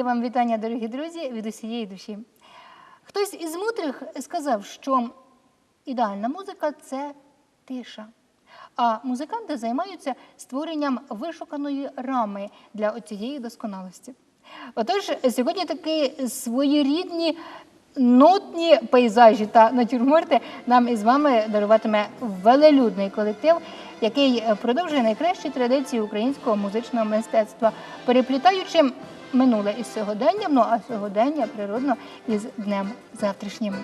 Моє вам вітання, дорогі друзі, від усієї душі. Хтось із мудрих сказав, що ідеальна музика це тиша. А музиканти займаються створенням вишуканої рами для цієї досконалості. Отож, сьогодні такі своєрідні нотні пейзажі та натюрморти нам із вами даруватиме велелюдний колектив, який продовжує найкращі традиції українського музичного мистецтва, переплітаючи минуле із сьогоденням, ну а сьогодення природно із днем завтрашнім.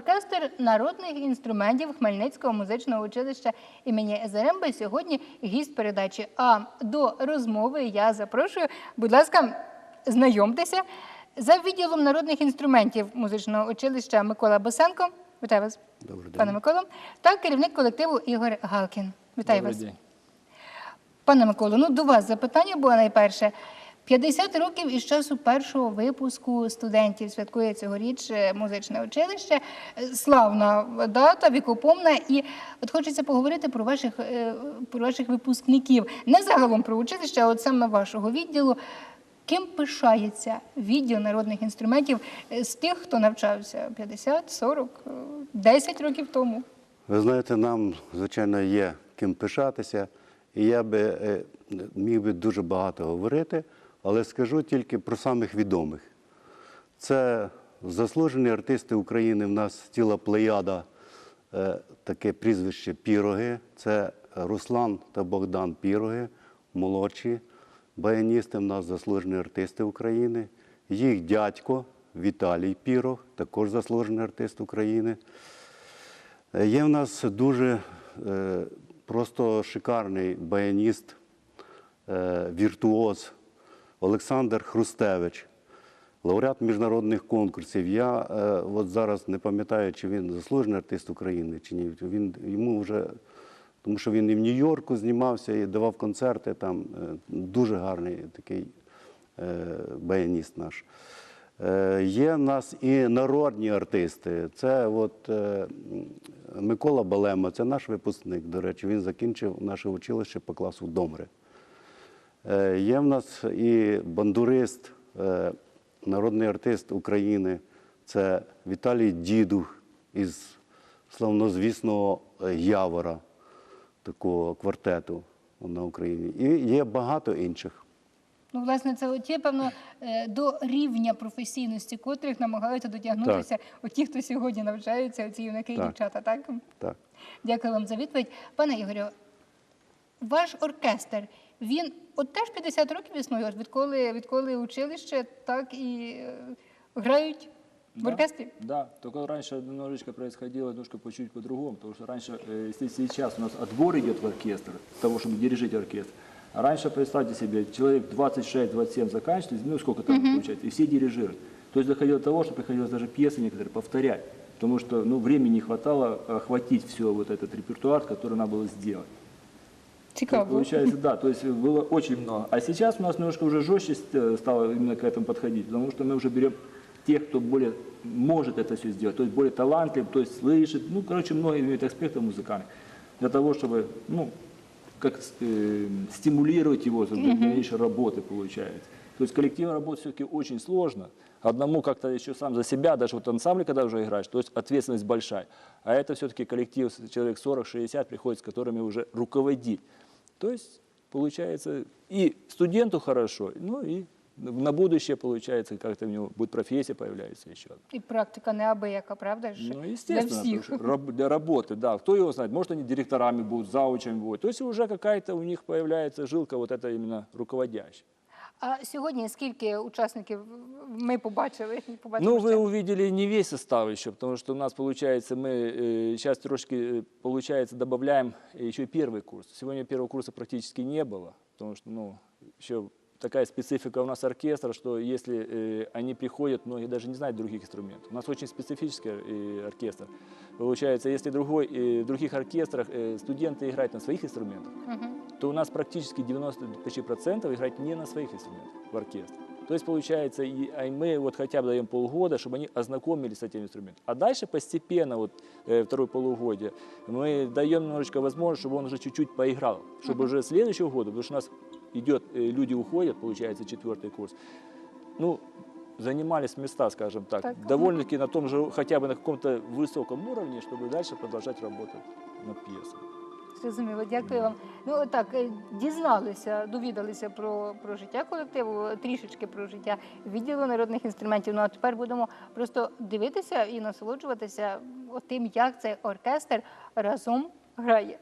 Оркестр народних інструментів Хмельницького музичного училища імені Езеремби сьогодні гість передачі. А до розмови я запрошую, будь ласка, знайомтеся за відділом народних інструментів музичного училища Микола Босенко. Вітаю вас, Добрий пане день. Миколо, та керівник колективу Ігор Галкін. Вітаю Добрий вас. день. Пане Миколо, ну до вас запитання було найперше. 50 років із часу першого випуску студентів святкує цьогоріч е, музичне училище. Е, Славна дата, вікопомна. І от хочеться поговорити про ваших, е, про ваших випускників. Не загалом про училище, а от саме вашого відділу. Ким пишається відділ народних інструментів з тих, хто навчався 50, 40, е, 10 років тому? Ви знаєте, нам, звичайно, є ким пишатися, і я би міг би дуже багато говорити, але скажу тільки про самих відомих. Це заслужені артисти України. В нас ціла плеяда, е, таке прізвище Піроги. Це Руслан та Богдан Піроги, молодші баяністи. В нас заслужені артисти України. Їх дядько Віталій Пірог, також заслужений артист України. Е, Є в нас дуже е, просто шикарний баяніст, віртуоз Олександр Хрустевич, лауреат міжнародних конкурсів. Я е, от зараз не пам'ятаю, чи він заслужений артист України, чи ні. Він йому вже, тому що він і в Нью-Йорку знімався і давав концерти. Там е, дуже гарний такий е, баяніст наш. Е, Є в нас і народні артисти. Це от е, Микола Балема, це наш випускник, до речі, він закінчив наше училище по класу Домри. Е, Є в нас і бандурист, е, народний артист України. Це Віталій Дідух із славнозвісного е, Явора, такого квартету на Україні. І є багато інших. Ну, власне, це оті, певно, до рівня професійності, котрих намагаються дотягнутися оті, хто сьогодні навчаються, оці юнаки і дівчата, так? Так. Дякую вам за відповідь. Пане Ігорю, ваш оркестр, він от теж 50 років існує, от відколи, відколи училище, так і е, грають в Да, оркестрі? Да, только раньше немножечко происходило немножко по чуть по-другому, потому что раньше, э, если сейчас у нас отбор идет в оркестр, того, чтобы дирижить оркестр, а раньше, представьте себе, человек 26-27 заканчивает, ну сколько там получается, и все дирижируют. То есть доходило до того, что приходилось даже пьесы некоторые повторять, потому что ну, времени не хватало охватить все вот этот репертуар, который надо было сделать. Цікаво. Получается, да, то есть было очень много. А сейчас у нас немножко уже жестче ст- стало именно к этому подходить, потому что мы уже берем тех, кто более может это все сделать, то есть более талантлив, то есть слышит, ну, короче, много имеет аспектов музыкальных, для того, чтобы, ну, как э, стимулировать его для дальнейшей работы, получается. То есть коллективно работать все-таки очень сложно. Одному как-то еще сам за себя, даже вот ансамбль, когда уже играешь, то есть ответственность большая. А это все-таки коллектив, человек 40-60 приходит, с которыми уже руководить. То есть, получается, и студенту хорошо, ну и на будущее, получается, как-то у него будет профессия появляется еще. І практика неабияка, правда ж? Ну, Для естественно, что раб- для работы, да. Кто его знает, может, они директорами будут, заучами будут. То есть уже какая-то у них появляется жилка, вот это именно руководящая. А сьогодні скільки учасників ми побачили? побачили Ну, вы ще? увидели не весь состав еще, потому что у нас, получается, мы э, сейчас трошки, э, получается, добавляем еще и первый курс. Сегодня первого курса практически не было, потому что, ну, еще такая специфика у нас оркестра, что если э, они приходят, многие даже не знают других инструментов. У нас очень специфический э, оркестр. Получается, если другой, э, в других оркестрах э, студенты играют на своих инструментах, то у нас практически 90 почти процентов играть не на своих инструментах в оркестре. То есть получается, и, а мы вот хотя бы даем полгода, чтобы они ознакомились с этим инструментом. А дальше постепенно, вот э, второе полугодие, мы даем немножечко возможность, чтобы он уже чуть-чуть поиграл, чтобы уже следующего года, потому что у нас идет, э, люди уходят, получается, четвертый курс, ну, занимались места, скажем так, Так. довольно-таки на том же, хотя бы на каком-то высоком уровне, чтобы дальше продолжать работать над пьесой. Зрозуміло, дякую вам. Ну так, е, дізналися, довідалися про, про життя колективу, трішечки про життя відділу народних інструментів. Ну а тепер будемо просто дивитися і насолоджуватися тим, як цей оркестр разом грає.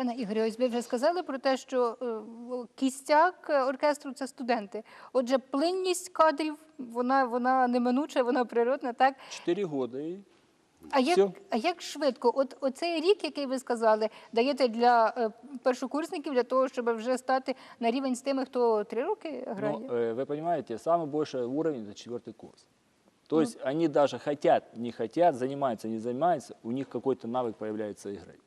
Пане Ігорю, ось ви вже сказали про те, що е, в- кістяк е, оркестру це студенти. Отже, плинність кадрів, вона, вона неминуча, вона природна, так? Четыре года и А як, Всьо. а як швидко? От оцей рік, який ви сказали, даєте для е, першокурсників для того, щоб вже стати на рівень з тими, хто три роки грає? Но, э, вы понимаете, самый большой уровень это четвертый курс. То есть они даже хотят, не хотят, занимаются, не занимаются, у них какой-то навык появляется играть.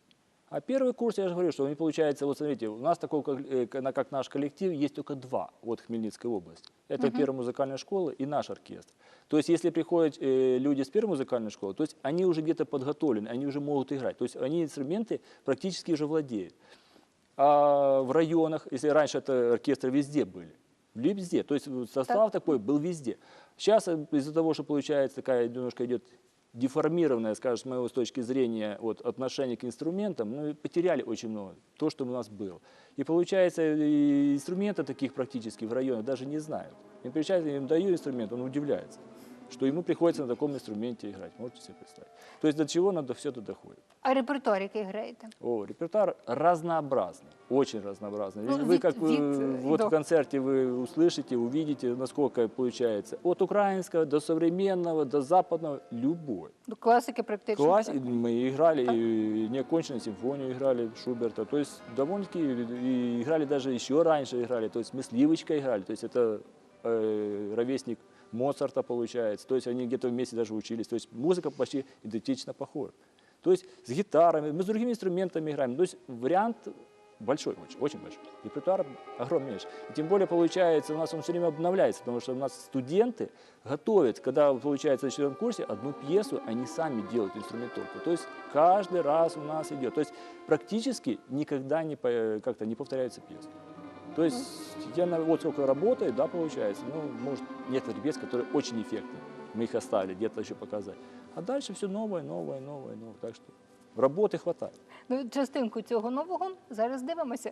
А первый курс, я же говорю, что они, получается, вот смотрите, у нас такого, как, э, как наш коллектив, есть только два от Хмельницкой области. Это первая музыкальная школа и наш оркестр. То есть если приходят э, люди с первой музыкальной школы, то есть они уже где-то подготовлены, они уже могут играть. То есть они инструменты практически уже владеют. А в районах, если раньше это оркестры везде были, везде, то есть вот состав такой был везде. Сейчас э, из-за того, что получается такая немножко идет деформированная, скажем, с моей точки зрения, вот, отношение к инструментам, ну, потеряли очень много, то, что у нас было. И получается, и инструменты таких практически в районах даже не знают. Им им даю инструмент, он удивляется, что ему приходится на таком инструменте играть. Можете себе представить? То есть до чего надо все это доходит. А репертуар, який граєте? О, репертуар разнообразный, очень разнообразный. Ну, вы вид- как вид, э, э, вот до. в концерте вы услышите, увидите, насколько получается от украинского до современного, до западного, любой. До класики практично. Класс, так? мы играли и неоконченную симфонию играли Шуберта, то есть довольно-таки и играли даже еще раньше играли, то есть мы с Ливочкой играли, то есть это э, ровесник Моцарта получается, то есть они где-то вместе даже учились, то есть музыка почти идентично похожа. То есть с гитарами, мы с другими инструментами играем, то есть вариант большой, очень, очень большой. Репертуар огромнейший. И тем более, получается, у нас он все время обновляется, потому что у нас студенты готовят, когда, получается, на четвертом курсе, одну пьесу они сами делают инструментовку. То есть каждый раз у нас идет. То есть практически никогда не, по- как-то не повторяется пьеса. То есть я на- вот сколько работаю, да, получается, ну, может, некоторые пьесы, которые очень эффектны. Мы их оставили, где-то еще показать. А дальше все новое, новое, новое, новое. Так что работы хватает. Ну, частинку цього нового зараз дивимося.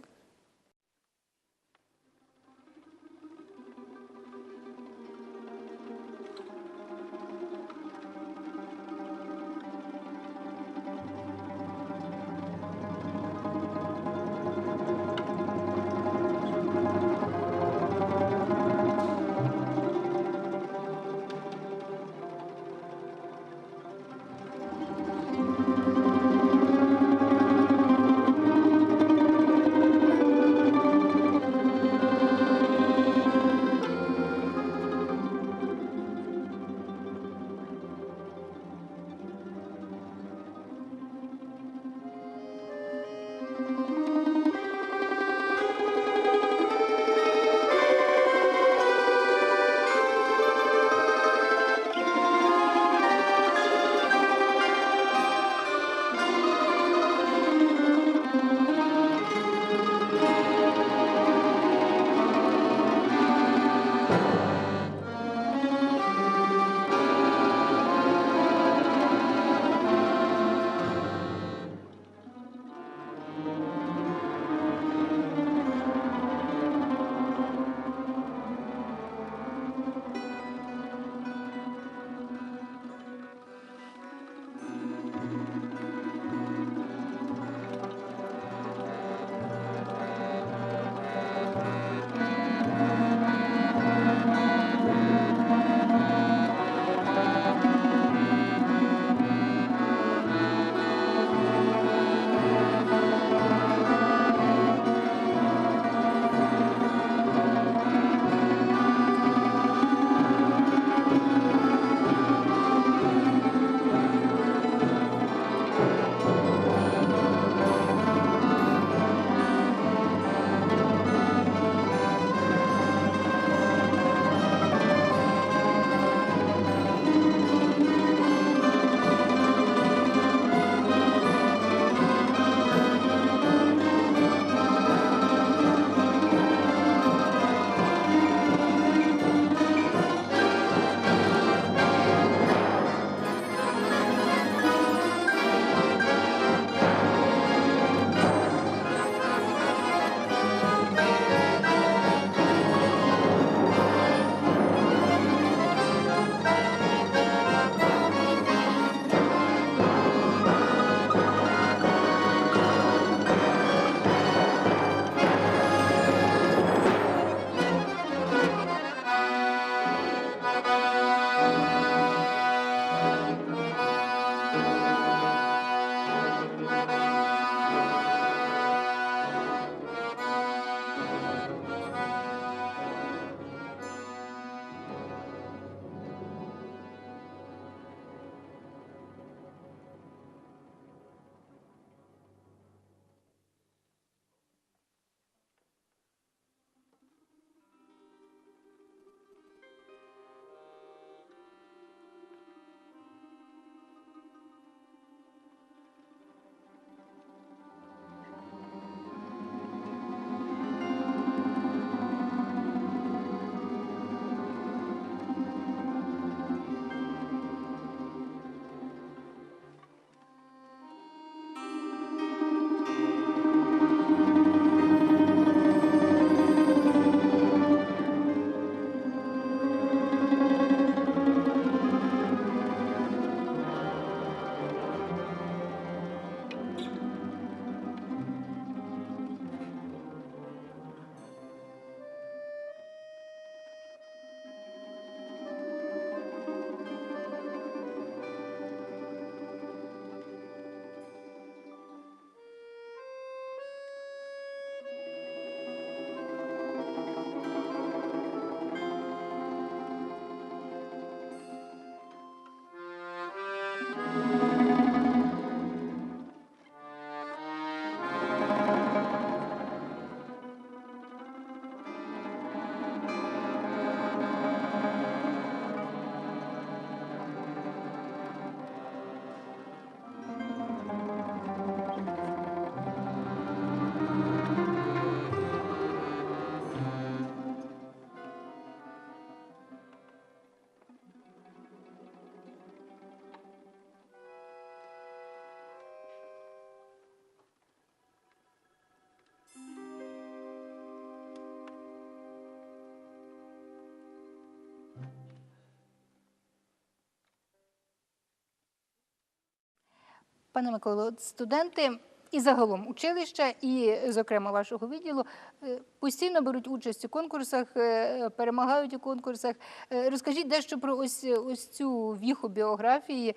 Пане Миколо, студенти і загалом училища, і, зокрема, вашого відділу, е, постійно беруть участь у конкурсах, е, перемагають у конкурсах. Е, Розкажіть дещо про ось, ось цю віху біографії.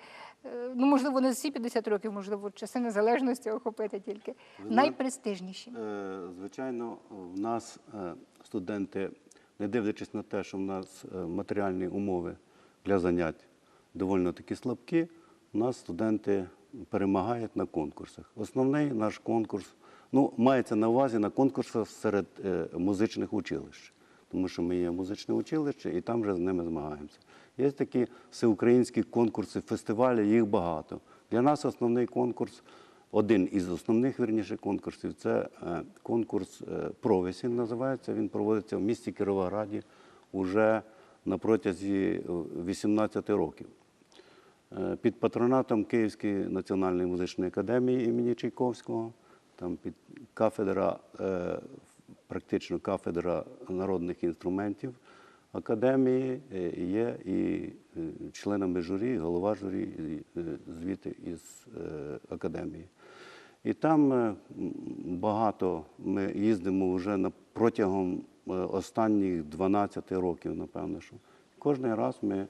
Ну, можливо, не всі 50 років, можливо, часи незалежності охопити тільки. Ви Найпрестижніші. Звичайно, в нас студенти, не дивлячись на те, що в нас матеріальні умови для занять доволі такі слабкі, у нас студенти перемагають на конкурсах. Основний наш конкурс ну, мається на увазі на конкурсах серед е, музичних училищ, тому що ми є музичне училище і там вже з ними змагаємося. Є такі всеукраїнські конкурси, фестивалі, їх багато. Для нас основний конкурс один із основних вірніше конкурсів це е, конкурс е, «Провесінь» називається. Він проводиться в місті Кіровограді уже на протязі е, 18 років. Е, Під патронатом Київської національної музичної академії імені Чайковського, там під кафедра, е, практично кафедра народних інструментів академії е, є і членами журі, голова журі е, із академії. І там багато ми їздимо вже протягом останніх 12 років, напевно, що кожен раз ми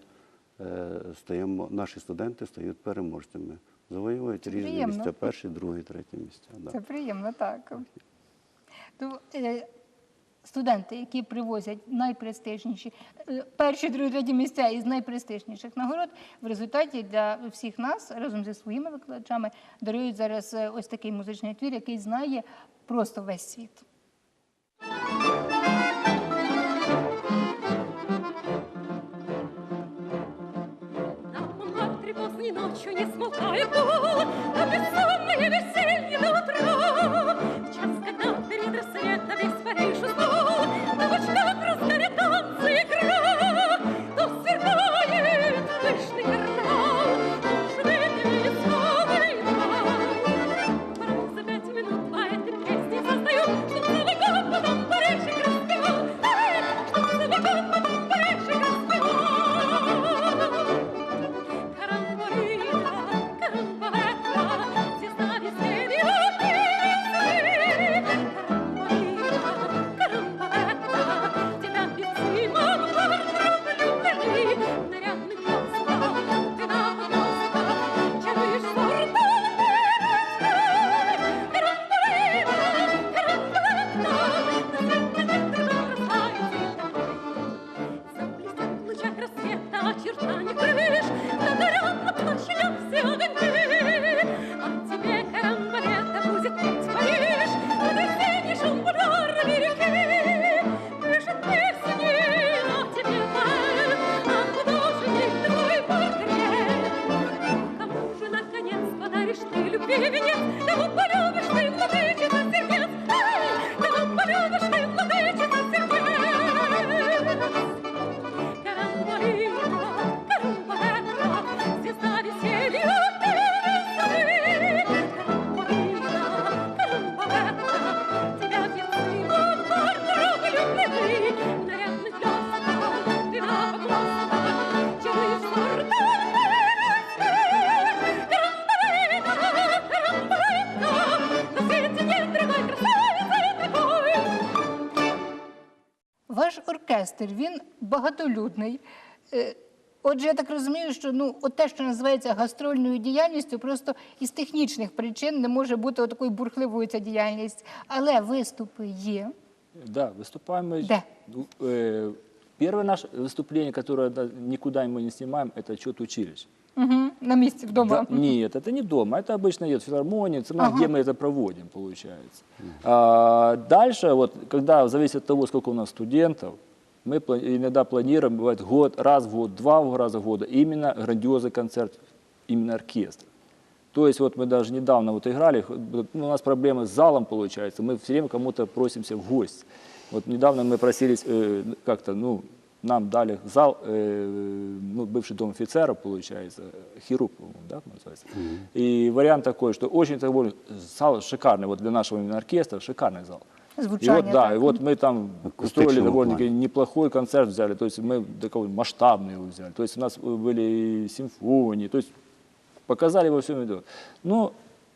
стаємо, наші студенти стають переможцями, завоюють різні приємно. місця, перші, другі, треті місця. Да. Це приємно, так. То, е, студенти, які привозять найпрестижніші, е, перші, другі, треті місця із найпрестижніших нагород, в результаті для всіх нас разом зі своїми викладачами дарують зараз е, ось такий музичний твір, який знає просто весь світ. Поздней ночью не смолкает гул, А бессонное веселье до утра. В час, когда перед рассветом весь Париж уснул, любви венец? Кому полюбишь ты, владычица Ваш оркестр він багатолюдний. Е, Отже, я так розумію, що ну, от те, що називається гастрольною діяльністю, просто із технічних причин не може бути такою бурхливою ця діяльність. Але виступи є. Да, выступаем мы. Да. Ну, э, Первое наше выступление, которое да, никуда мы не снимаем, это отчет училищ. Угу. На місці вдома. Да, нет, это не дома, это обычно идет в филармонии, это, ну, Ага. где мы это проводим, получается. А, дальше, вот, когда зависит от того, сколько у нас студентов, мы пла- иногда планируем, бывает год, раз в год, два раза в год, именно грандиозный концерт, именно оркестр. То есть вот мы даже недавно вот играли, х- ну, у нас проблемы с залом получается, мы все время кому-то просимся в гости. Вот недавно мы просились э, как-то, ну, нам дали зал, э, ну, бывший дом офицеров, получается, хирург, по-моему, да, называется. И вариант такой, что очень такой зал шикарный, вот для нашего именно оркестра, шикарный зал. И Звучання. вот, да, так. и вот мы там Акустичного устроили довольно-таки плана. неплохой концерт взяли, то есть мы такой масштабный его взяли, то есть у нас были и симфонии, то есть показали во всем виду. Ну,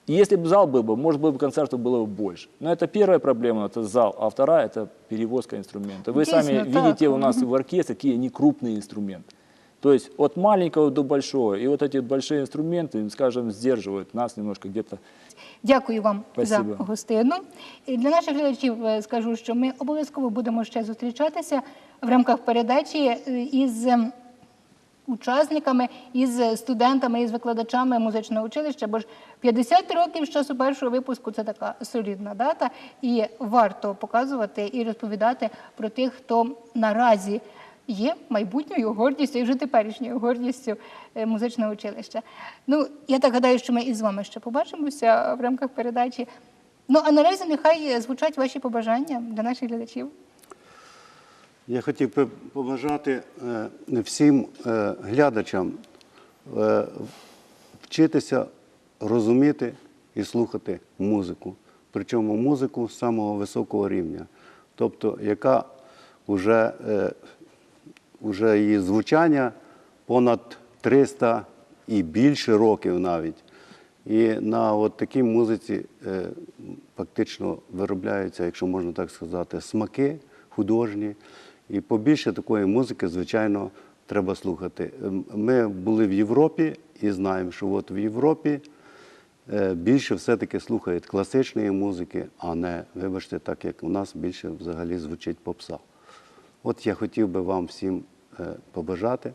если бы зал был бы, может быть, концертов было бы больше. Но это первая проблема, это зал, а вторая это перевозка инструмента. Вы Действительно, сами так. видите у нас в оркестре, какие они крупные инструменты. То есть от маленького до большого. И вот эти большие инструменты, скажем, сдерживают нас немножко где-то Дякую вам Спасибо. за гостину. І для наших глядачів е, скажу, що ми обов'язково будемо ще зустрічатися в рамках передачі е, із ем, учасниками, із студентами, із викладачами музичного училища, бо ж 50 років з часу першого випуску це така солідна дата, і варто показувати і розповідати про тих, хто наразі є майбутньою гордістю і вже теперішньою гордістю е, музичного училища. Ну, я так гадаю, що ми і з вами ще побачимося в рамках передачі. Ну, а наразі нехай звучать ваші побажання для наших глядачів. Я хотів би побажати е, всім е, глядачам вчитися розуміти і слухати музику. Причому музику самого високого рівня, тобто яка вже, вже її звучання понад 300 і більше років навіть. І на от такій музиці е, фактично виробляються, якщо можна так сказати, смаки художні. І побільше такої музики, звичайно, треба слухати. Ем, Ми були в Європі і знаємо, що от в Європі е, більше все-таки слухають класичної музики, а не, вибачте, так як у нас більше взагалі звучить попса. От я хотів би вам всім е, побажати,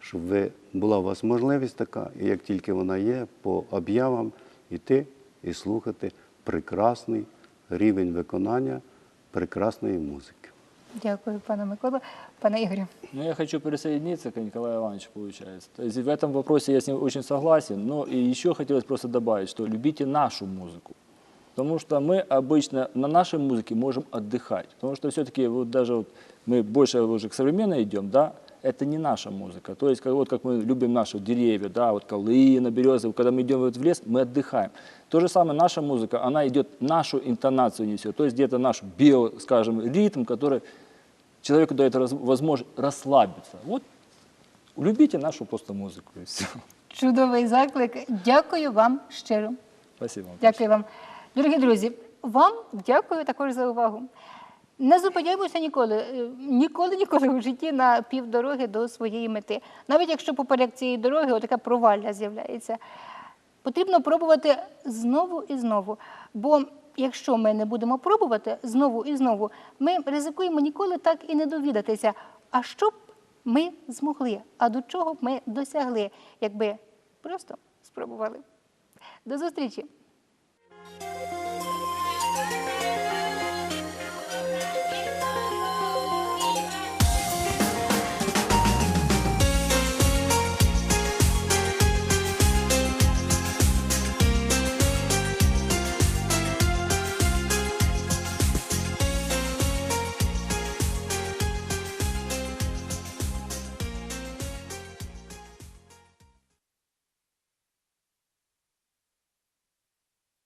щоб ви, була у вас можливість така, і як тільки вона є, по об'явам йти і слухати прекрасний рівень виконання прекрасної музики. Дякую, пане Микола. Пане Ігорю. Ну, я хочу присоединиться к Николаю Ивановичу, получается. То есть в этом вопросе я с ним очень согласен, но и еще хотелось просто добавить, что любите нашу музыку. Потому что мы обычно на нашей музыке можем отдыхать. Потому что все-таки вот даже вот мы больше уже к современной идем, да, это не наша музыка. То есть как, вот как мы любим наши деревья, да, вот калина, березы, когда мы идем вот в лес, мы отдыхаем. То же самое наша музыка, она идет, нашу интонацию несет, то есть где-то наш био, скажем, ритм, который человеку дает раз- возможность расслабиться. Вот любите нашу просто музыку и все. Чудовий заклик. Дякую вам щиро. Спасибо. вам. Дякую вам. Дорогі друзі, вам дякую також за увагу. Не зупиняємося ніколи, е, ніколи, ніколи в житті на півдороги до своєї мети. Навіть якщо поперек цієї дороги отаке провалля з'являється. Потрібно пробувати знову і знову. Бо якщо ми не будемо пробувати знову і знову, ми ризикуємо ніколи так і не довідатися, а що б ми змогли, а до чого б ми досягли, якби просто спробували. До зустрічі!